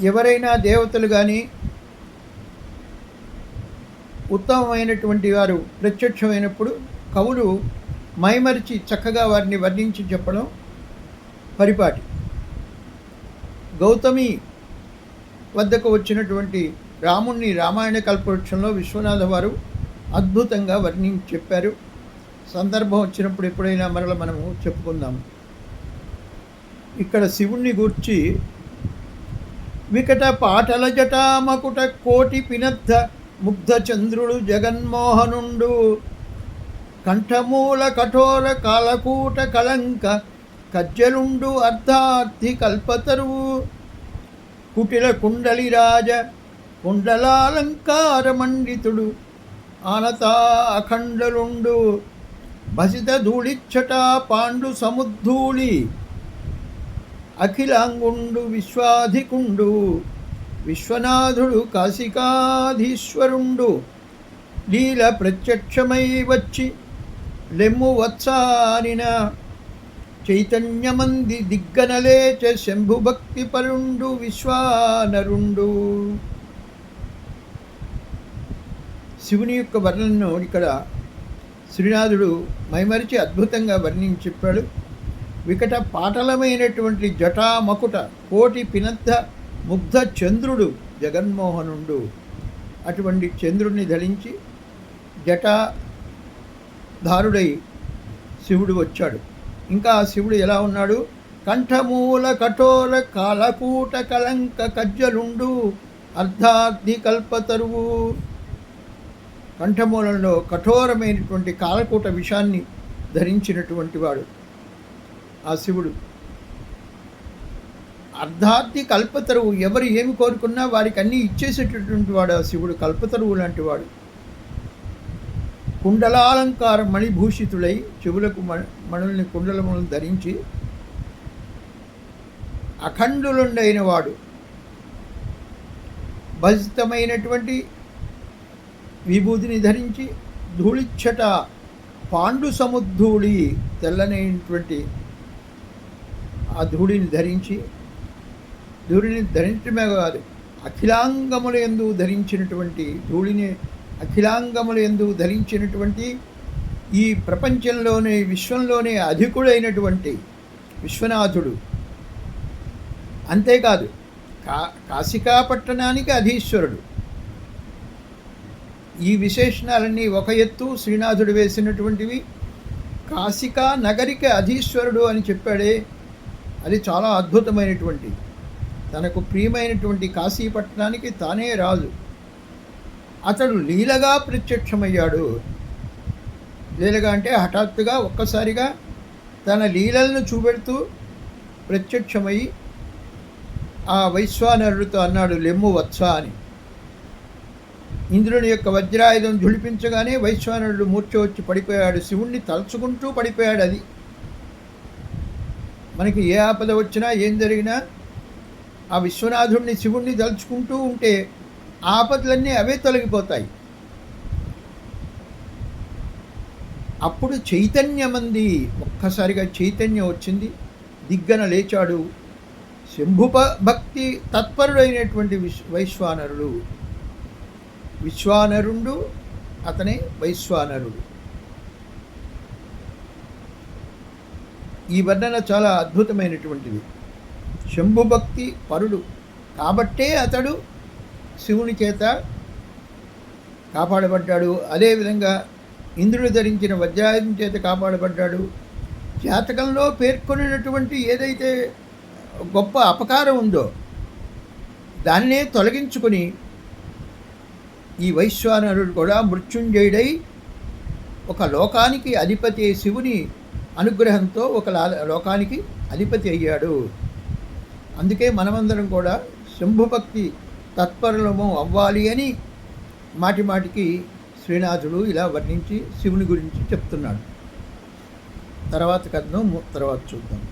ఎవరైనా దేవతలు కానీ ఉత్తమమైనటువంటి వారు ప్రత్యక్షమైనప్పుడు కవులు మైమరిచి చక్కగా వారిని వర్ణించి చెప్పడం పరిపాటి. గౌతమి వద్దకు వచ్చినటువంటి రాముణ్ణి రామాయణ కల్పవృక్షంలో విశ్వనాథ వారు అద్భుతంగా వర్ణించి చెప్పారు. సందర్భం వచ్చినప్పుడు ఎప్పుడైనా మరల మనము చెప్పుకుందాము. ఇక్కడ శివుణ్ణి గూర్చి వికట పాటల జటామకుట కోటి పినద్ధ ముగ్ధ చంద్రుడు జగన్మోహనుండు. కంఠమూల కఠోర కాలకూట కళంక కజ్జలుండు అర్ధార్థి కల్పతరువు. కుటిల కుండలిరాజ కుండలాలంకార మండితుడు ఆనతా అఖండలుండు. భసిత ధూళిచ్చట పాండు సముద్ధూళి. అఖిలాంగుండు విశ్వాధికుండు విశ్వనాథుడు కాశికాధీశ్వరుండు. లీల ప్రత్యక్షమై వచ్చి లెమ్ము వత్సానిన చైతన్యమంది దిగ్గనలేచ శంభుభక్తి పరుండు విశ్వానరుండు. శివుని యొక్క వర్ణనను ఇక్కడ శ్రీనాథుడు మైమరిచి అద్భుతంగా వర్ణించి చెప్పాడు. వికట పాటలమైనటువంటి జటామకుట కోటి పినద్ధ ముగ్ధ చంద్రుడు జగన్మోహనుండు. అటువంటి చంద్రుడిని ధరించి జటాధారుడై శివుడు వచ్చాడు. ఇంకా శివుడు ఎలా ఉన్నాడు? కంఠమూల కఠోర కాలకూట కలంక కజ్జలుండు అర్ధార్థి కల్పతరువు కంఠమూలంలో కఠోరమైనటువంటి కాలకూట విషాన్ని ధరించినటువంటి వాడు. ఆ శివుడు. అర్ధార్థి కల్పతరువు ఎవరు ఏమి కోరుకున్నా వారికి అన్నీ ఇచ్చేసేటటువంటి వాడు ఆ శివుడు కల్పతరువు లాంటి వాడు. కుండలాలంకార మణిభూషితుడై చెవులకు మణుల్ని కుండలములను ధరించి అఖండులుండైన వాడు. భజితమైనటువంటి విభూతిని ధరించి ధూళిచ్చట పాండు సముద్ధూళి తెల్లనైనటువంటి ఆ ధూళిని ధరించి ధూళిని ధరించడమే కాదు అఖిలాంగముల ఎందు ధరించినటువంటి ధూళిని అఖిలాంగముల ఎందు ధరించినటువంటి ఈ ప్రపంచంలోనే విశ్వంలోనే అధికుడైనటువంటి విశ్వనాథుడు. అంతేకాదు కా కాశికా పట్టణానికి అధీశ్వరుడు. ఈ విశేషణాలన్నీ ఒక ఎత్తు శ్రీనాథుడు వేసినటువంటివి. కాశికా నగరికి అధీశ్వరుడు అని చెప్పాడే అది చాలా అద్భుతమైనటువంటి తనకు ప్రియమైనటువంటి కాశీపట్నానికి తానే రాజు. అతడు లీలగా ప్రత్యక్షమయ్యాడు. లీలగా అంటే హఠాత్తుగా ఒక్కసారిగా తన లీలలను చూపెడుతూ ప్రత్యక్షమై ఆ వైశ్వానరుడితో అన్నాడు లెమ్ము వత్స అని. ఇంద్రుని యొక్క వజ్రాయుధం ఝుళిపించగానే వైశ్వానరుడు మూర్చ వచ్చి పడిపోయాడు. శివుణ్ణి తలుచుకుంటూ పడిపోయాడు అది. మనకి ఏ ఆపద వచ్చినా ఏం జరిగినా ఆ విశ్వనాథుడిని శివుణ్ణి తలుచుకుంటూ ఉంటే ఆపదలన్నీ అవే తొలగిపోతాయి. అప్పుడు చైతన్యమంది ఒక్కసారిగా చైతన్యం వచ్చింది. దిగ్గన లేచాడు. శంభుప భక్తి తత్పరుడైనటువంటి విశ్వ వైశ్వానరుడు. విశ్వానరుడు అతనే వైశ్వానరుడు. ఈ వర్ణన చాలా అద్భుతమైనటువంటిది. శంభుభక్తి పరుడు కాబట్టే అతడు శివుని చేత కాపాడబడ్డాడు. అదేవిధంగా ఇంద్రుడు ధరించిన వజ్రాయుధం చేత కాపాడబడ్డాడు. జాతకంలో పేర్కొనినటువంటి ఏదైతే గొప్ప అపకారం ఉందో దాన్నే తొలగించుకొని ఈ వైశ్వానరుడు కూడా మృత్యుంజయుడై ఒక లోకానికి అధిపతి శివుని అనుగ్రహంతో ఒక లోకానికి అధిపతి అయ్యాడు. అందుకే మనమందరం కూడా శంభుభక్తి తత్పరులము అవ్వాలి అని మాటి మాటికి శ్రీనాథుడు ఇలా వర్ణించి శివుని గురించి చెప్తున్నాడు. తర్వాత కథను తర్వాత చూద్దాం.